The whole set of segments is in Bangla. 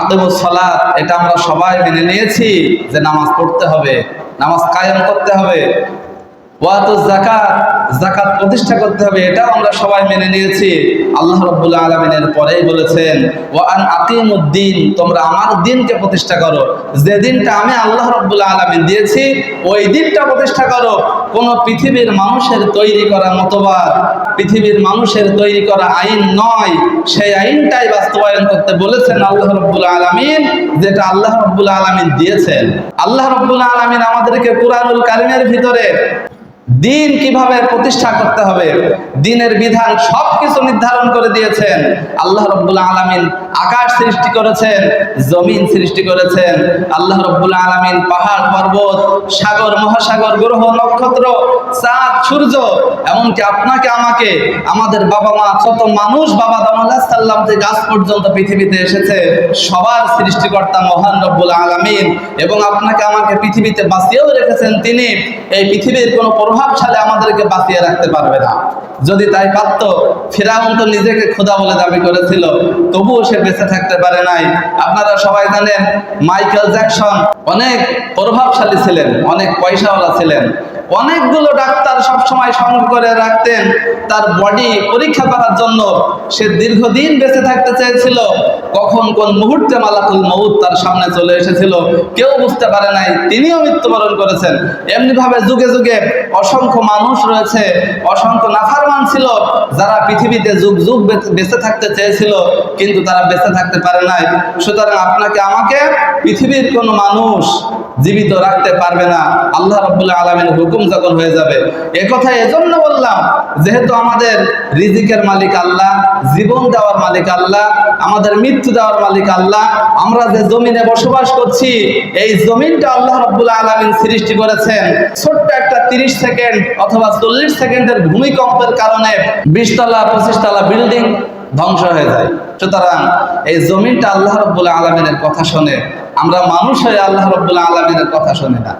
আকিমুস সালাত, এটা আমরা সবাই মেনে নিয়েছি যে নামাজ পড়তে হবে, নামাজ কায়েম করতে হবে। জাকাত জাকাত প্রতিষ্ঠা করতে হবে, এটাও আমরা সবাই মেনে নিয়েছি। পরেই বলেছেন, ওয়া আন তোমরা আমার দিনকে প্রতিষ্ঠা করো। যে দিনটা আমি দিয়েছি, ওই দিনটা প্রতিষ্ঠা করো। পৃথিবীর মানুষের তৈরি করা মতবাদ, পৃথিবীর মানুষের তৈরি করা আইন নয়। সেই আইনটাই বাস্তবায়ন করতে বলেছেন আল্লাহ রাব্বুল আলামিন, যেটা আল্লাহ রাব্বুল আলামিন দিয়েছেন। আল্লাহ রাব্বুল আলামিন আমাদেরকে কুরআনুল কারীমের ভিতরে দিন কীভাবে প্রতিষ্ঠা করতে হবে? দিনের বিধান সবকিছু নির্ধারণ করে দিয়েছেন। আল্লাহ রব্বুল আলামিন আকাশ সৃষ্টি করেছেন, জমিন সৃষ্টি করেছেন। আল্লাহ রব্বুল আলামিন পাহাড়, পর্বত, সাগর, মহাসাগর, গ্রহ, নক্ষত্র, চাঁদ, সূর্য, এমনকি আপনাকে, আমাকে, আমাদের বাবা মা ছোট মানুষ বাবা দামাল্লাহ সাল্লাম থেকে গাছ পর্যন্ত পৃথিবীতে এসেছে, সবার সৃষ্টিকর্তা মহান রব্বুল আলামিন। এবং আপনাকে, আমাকে পৃথিবীতে বাঁচিয়েও রেখেছেন তিনি। এই পৃথিবীর কোনো প্রভাবশালী আমাদেরকে বাঁচিয়ে রাখতে পারবে না। যদি তাই পারত, ফেরাউন তো নিজেকে খোদা বলে দাবি করেছিল, তবুও সে বেঁচে থাকতে পারে নাই। আপনারা সবাই জানেন, মাইকেল জ্যাকসন অনেক প্রভাবশালী ছিলেন, অনেক পয়সাওয়ালা ছিলেন। অনেকগুলো ডাক্তার সব সময় সঙ্গ করে রাখতেন। তার বডি পরীক্ষা করার জন্য সে দীর্ঘদিন বেঁচে থাকতে চেয়েছিল। কখন কোন মুহূর্তে মালাকুল মউত তার সামনে চলে এসেছিল, কেউ বুঝতে পারে নাই। তিনিও মৃত্যুবরণ করেছেন। এমনি ভাবে যুগে যুগে অসংখ্য মানুষ রয়েছে, অসংখ্য নাফারমান ছিল, যারা পৃথিবীতে যুগ যুগ বেঁচে- থাকতে চেয়েছিল, কিন্তু তারা বেঁচে থাকতে পারে নাই। সুতরাং আপনাকে আমাকে পৃথিবীর কোনো মানুষ জীবিত রাখতে পারবে না। আল্লাহ রব্বুল্লাহ আলমের হুকুম যখন হয়ে যাবে। এ কথা এজন্য বললাম, যেহেতু আমাদের রিজিকের মালিক আল্লাহ, জীবন দেওয়ার মালিক আল্লাহ, আমাদের মৃত্যু দেওয়ার মালিক আল্লাহ, আমরা যে জমিনে বসবাস করছি, এই জমিনটা আল্লাহ রব্বুল্লাহ আলমিন সৃষ্টি করেছেন। ছোট্ট একটা তিরিশ সেকেন্ড অথবা চল্লিশ সেকেন্ডের ভূমিকম্পের কারণে বিশ তলা পঁচিশ তলা বিল্ডিং ধ্বংস হয়ে যায়। সুতরাং এই জমিনটা আল্লাহ রব্বুল্লাহ আলমিনের কথা শোনে। আমরা মানুষ হয়ে আল্লাহ রব্বুল্লাহ আলমিনের কথা শুনি না।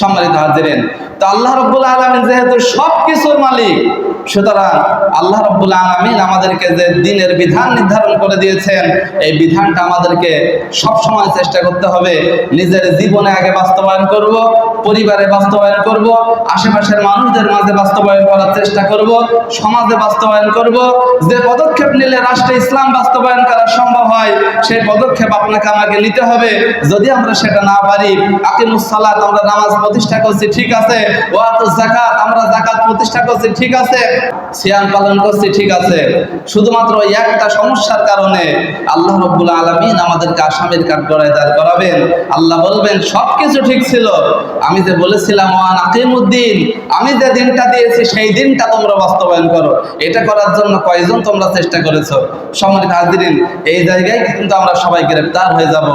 সম্মানিত হাজিরেন। তো আল্লাহ রব্বুল আলমিন যেহেতু সব কিছুর মালিক সুতরাং আল্লাহ রব্বুল আলমিন আমাদেরকে যে দিনের বিধান নির্ধারণ করে দিয়েছেন, এই বিধানটা আমাদেরকে সব সময় চেষ্টা করতে হবে। নিজের জীবনে আগে বাস্তবায়ন করব, পরিবারে বাস্তবায়ন করব, আশেপাশের মানুষদের মাঝে বাস্তবায়ন করার চেষ্টা করব, সমাজে বাস্তবায়ন করব। যে পদক্ষেপ নিলে রাষ্ট্রে ইসলাম বাস্তবায়ন করা সম্ভব হয়, সেই পদক্ষেপ আপনাকে আমাকে নিতে হবে। যদি আমরা সেটা না পারি, আকিমুস সালাত, আমরা নামাজ প্রতিষ্ঠা করছি, ঠিক আছে। ওয়াতুজ যাকাত, আমরা যাকাত প্রতিষ্ঠা করছি, ঠিক আছে। সিয়াম পালন করছি, ঠিক আছে। শুধুমাত্র একটা সমস্যার কারণে আল্লাহ রব্বুল আলামিন আমাদেরকে আসামির কাঠ গড়ায় দাঁড় করাবেন। আল্লাহ বলবেন, সবকিছু ঠিক ছিল। আমি যে বলেছিলাম ওয়ান আকিমুদ্দিন আমি যে দিনটা দিয়েছি, সেই দিনটা তোমরা বাস্তবায়ন করো। এটা করার জন্য কয়জন তোমরা চেষ্টা করেছ? সম্মানিত হাজিরিন, এই জায়গায় কিন্তু আমরা সবাই গ্রেফতার হয়ে যাব।